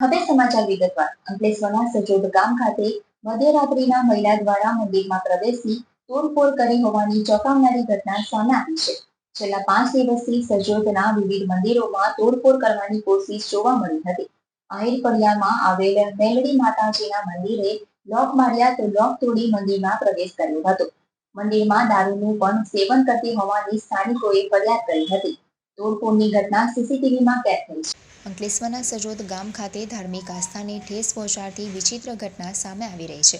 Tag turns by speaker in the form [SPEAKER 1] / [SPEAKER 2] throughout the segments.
[SPEAKER 1] હવે સમાચાર વિગતવાર. અંકલેશ્વરના સજોદ ગામ ખાતે મધ્યરાત્રિના મહિલા દ્વારા મંદિરમાં પ્રવેશી તોડફોડ કરી હોવાની ચોંકાવનારી ઘટના સામે આવી છે. છેલ્લા પાંચ દિવસથી સજોદના વિવિધ મંદિરોમાં તોડફોડ કરવાની કોશિશ જોવા મળી હતી. આહિર ફળિયામાં આવેલ મેલડી માતાજીના મંદિરે લોક માર્યા તો લોક તોડી મંદિરમાં પ્રવેશ કર્યો હતો. મંદિરમાં દારૂનું પણ સેવન કરતી હોવાની સ્થાનિકોએ ફરિયાદ કરી હતી. તોડફોડની ઘટના સીસીટીવીમાં કેદ થઈ છે. અંકલેશ્વરના સજોદ ગામ ખાતે ધાર્મિક આસ્થાને ઠેસ પહોંચાડતી વિચિત્ર ઘટના સામે આવી રહી છે.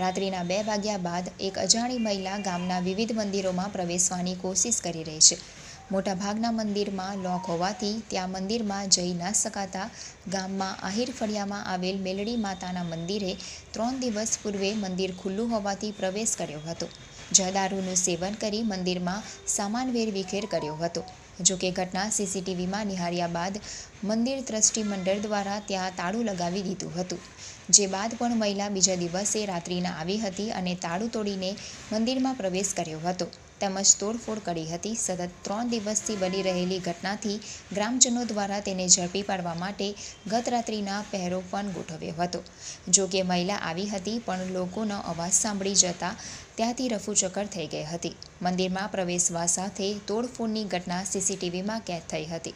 [SPEAKER 1] રાત્રિના બે વાગ્યા બાદ એક અજાણી મહિલા ગામના વિવિધ મંદિરોમાં પ્રવેશવાની કોશિશ કરી રહી છે. મોટાભાગના મંદિરમાં લોક હોવાથી ત્યાં મંદિરમાં જઈ ન શકાતા ગામમાં આહિર ફળિયામાં આવેલ મેલડી માતાના મંદિરે ત્રણ દિવસ પૂર્વે મંદિર ખુલ્લું હોવાથી પ્રવેશ કર્યો હતો. દારૂનું સેવન કરી મંદિરમાં સામાન વેરવિખેર કર્યો હતો. જો કે ઘટના સીસીટીવીમાં નિહાળ્યા બાદ મંદિર ટ્રસ્ટી મંડળ દ્વારા ત્યાં તાળું લગાવી દીધું હતું. જે બાદ પણ મહિલા બીજા દિવસે રાત્રિના આવી હતી અને તાળું તોડીને મંદિરમાં પ્રવેશ કર્યો હતો. તેમજ તોડફોડ કરી હતી. સતત ત્રણ દિવસથી બની રહેલી ઘટનાથી ગ્રામજનો દ્વારા તેને ઝડપી પાડવા માટે ગત રાત્રિના પહેરો પણ ગોઠવ્યો હતો. જો કે મહિલા આવી હતી, પણ લોકોનો અવાજ સાંભળી જતા ત્યાંથી રફુચક્કર થઈ ગઈ હતી. મંદિરમાં પ્રવેશવા સાથે તોડફોડની ઘટના સીસીટીવીમાં કેદ થઈ હતી.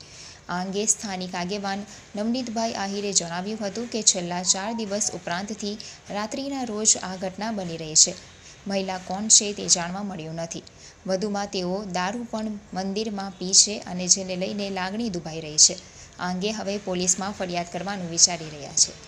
[SPEAKER 1] આ અંગે સ્થાનિક આગેવાન નવનીતભાઈ આહિરે જણાવ્યું હતું કે છેલ્લા ચાર દિવસ ઉપરાંતથી રાત્રિના રોજ આ ઘટના બની રહી છે. મહિલા કોણ છે તે જાણવા મળ્યું નથી. વધુમાં તેઓ દારૂ પણ મંદિરમાં પી છે અને જેને લઈને લાગણી દુભાઈ રહી છે. આ અંગે હવે પોલીસમાં ફરિયાદ કરવાનું વિચારી રહ્યા છે.